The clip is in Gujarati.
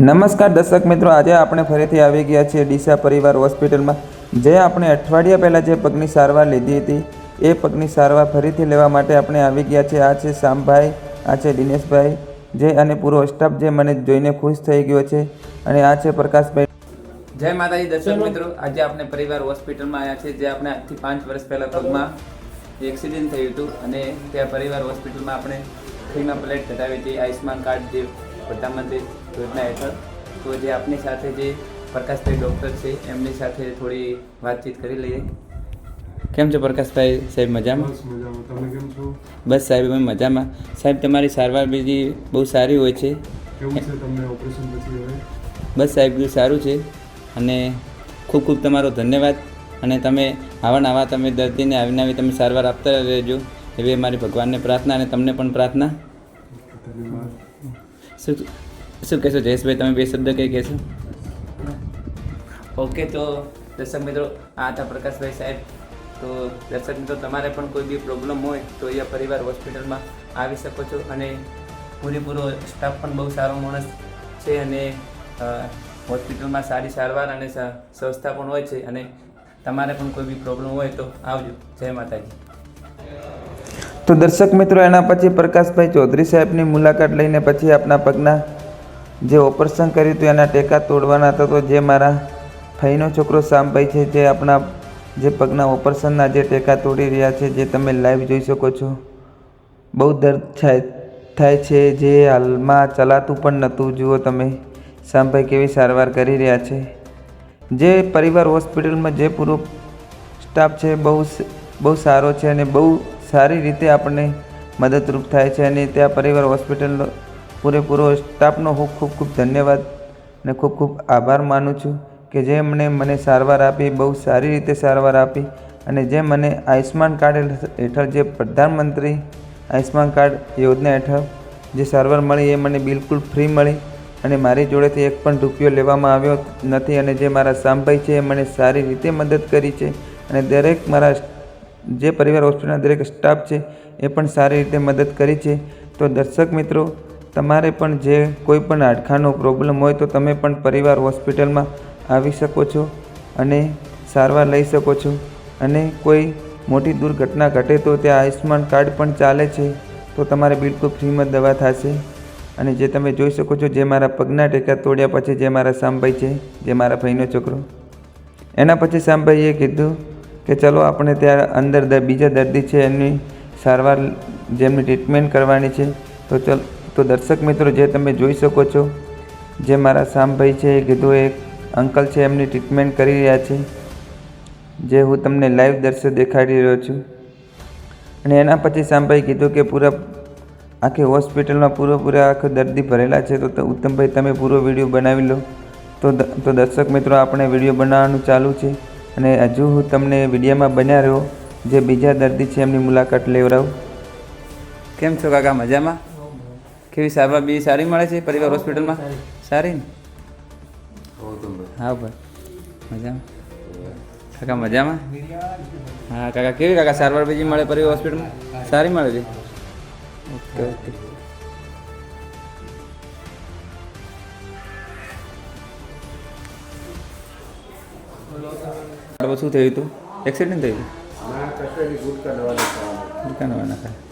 નમસ્કાર દર્શક મિત્રો, આજે આપણે ફરીથી આવી ગયા છીએ ડીસા પરિવાર હોસ્પિટલમાં. જે આપણે અઠવાડિયા પહેલાં જે પગની સારવાર લીધી હતી, એ પગની સારવાર ફરીથી લેવા માટે આપણે આવી ગયા છીએ. આ છે શામભાઈ આ છે દિનેશભાઈ, જે અને પૂરો સ્ટાફ જે મને જોઈને ખુશ થઈ ગયો છે. અને આ છે પ્રકાશભાઈ. જય માતાજી દર્શક મિત્રો, આજે આપણે પરિવાર હોસ્પિટલમાં આવ્યા છે જે આપણે આજથી પાંચ વર્ષ પહેલાં પગમાં એક્સિડન્ટ થયું હતું. અને ત્યાં પરિવાર હોસ્પિટલમાં આપણે ફ્રીમાં પ્લેટ કઢાવી હતી આયુષ્માન કાર્ડ જે પ્રધાનમંત્રી યોજના હેઠળ. તો જે આપની સાથે જે પ્રકાશભાઈ ડૉક્ટર છે એમની સાથે થોડી વાતચીત કરી લઈએ. કેમ છો પ્રકાશભાઈ? સાહેબ મજામાં? બસ તમે કેમ છો? બસ સાહેબ અમે મજામાં. સાહેબ તમારી સારવાર બીજી બહુ સારી હોય છે. કેવું છે તમને ઓપરેશન પછી બસ સાહેબ બધું સારું છે. અને ખૂબ ખૂબ તમારો ધન્યવાદ. અને તમે આવા ને આવા તમે દર્દીને આવીને આવી તમે સારવાર આપતા રહેજો. એવી અમારી ભગવાનને પ્રાર્થના અને તમને પણ પ્રાર્થના. ધન્યવાદ. શું શું કહેશો જયેશભાઈ, તમે બે શબ્દ કંઈ કહેશો? ઓકે, તો દર્શક મિત્રો, આ હતા પ્રકાશભાઈ સાહેબ. તો દર્શક મિત્રો, તમારે પણ કોઈ બી પ્રોબ્લેમ હોય તો અહીંયા પરિવાર હોસ્પિટલમાં આવી શકો છો અને પૂરેપૂરો સ્ટાફ પણ બહુ સારો માણસ છે અને હોસ્પિટલમાં સારી સારવાર અને સંસ્થા પણ હોય છે અને તમારે પણ કોઈ બી પ્રોબ્લેમ હોય તો આવજો. જય માતાજી. તો દર્શક મિત્રો, એના પછી પ્રકાશભાઈ ચૌધરી સાહેબની મુલાકાત લઈને પછી આપણા પગના જે ઓપરેશન કર્યું હતું, એના ટેકા તોડવાના હતા, તો જે મારા ભાઈનો છોકરો શામભાઈ છે, જે આપણા જે પગના ઓપરેશનના જે ટેકા તોડી રહ્યા છે, જે તમે લાઈવ જોઈ શકો છો. બહુ દર્દ થાય છે, જે હાલમાં ચલાતું પણ નહોતું. જુઓ તમે, શામભાઈ કેવી સારવાર કરી રહ્યા છે. જે પરિવાર હોસ્પિટલમાં જે પૂરો સ્ટાફ છે, બહુ બહુ સારો છે અને બહુ સારી રીતે આપણને મદદરૂપ થાય છે અને ત્યાં પરિવાર હોસ્પિટલનો પૂરેપૂરો સ્ટાફનો હું ખૂબ ખૂબ ધન્યવાદ અને ખૂબ ખૂબ આભાર માનું છું કે જે એમણે મને સારવાર આપી, બહુ સારી રીતે સારવાર આપી અને જે મને આયુષ્માન કાર્ડ હેઠળ જે પ્રધાનમંત્રી આયુષ્માન કાર્ડ યોજના હેઠળ જે સારવાર મળી એ મને બિલકુલ ફ્રી મળી અને મારી જોડેથી એક પણ રૂપિયો લેવામાં આવ્યો નથી અને જે મારા શામભાઈ છે એ મને સારી રીતે મદદ કરી છે અને દરેક મારા જે પરિવાર હોસ્પિટલના દરેક સ્ટાફ છે, એ પણ સારી રીતે મદદ કરી છે. તો દર્શક મિત્રો, તમારે પણ જે કોઈ પણ હાડકાનો પ્રોબ્લેમ હોય તો તમે પણ પરિવાર હોસ્પિટલમાં આવી શકો છો અને સારવાર લઈ શકો છો. અને કોઈ મોટી દુર્ઘટના ઘટે તો ત્યાં આયુષ્યમાન કાર્ડ પણ ચાલે છે, તો તમારે બિલકુલ ફ્રીમાં દવા થશે. અને જે તમે જોઈ શકો છો, જે મારા પગના ટેકા તોડ્યા પછી જે મારા શામભાઈ છે, જે મારા ભાઈનો છોકરો. એના પછી શામભાઈએ કીધું કે ચલો આપણે ત્યાં અંદર બીજા દર્દી છે એમની સારવાર જેમની ટ્રીટમેન્ટ કરવાની છે, તો ચલ, તો દર્શક મિત્રો જે તમે જોઈ શકો છો, જે મારા શામભાઈ છે એ કીધું, એક અંકલ છે એમની ટ્રીટમેન્ટ કરી રહ્યા છે, જે હું તમને લાઈવ દર્શ્ય દેખાડી રહ્યો છું. અને એના પછી શામભાઈ કીધું કે પૂરા આખી હોસ્પિટલમાં પૂરેપૂરા આખો દર્દી ભરેલા છે, તો ત- ઉત્તમભાઈ તમે પૂરો વીડિયો બનાવી લો. તો તો દર્શક મિત્રો, આપણે વીડિયો બનાવવાનું ચાલુ છે. અને હજુ હું તમને વિડીયોમાં બન્યા રહ્યો જે બીજા દર્દી છે એમની મુલાકાત લેવડાવું કેમ છો કાકા? મજામાં? કેવી સારવાર બી સારી મળે છે પરિવાર હોસ્પિટલમાં? સારી. ને? હા ભાઈ મજામાં? કાકા મજામાં? હા કાકા કેવી કાકા? સારવાર બીજી મળે પરિવાર હોસ્પિટલમાં? સારી મળે છે? Okay okay. શું થયું હતું એક્સિડન્ટ થયું? હતું દુકાન વાળા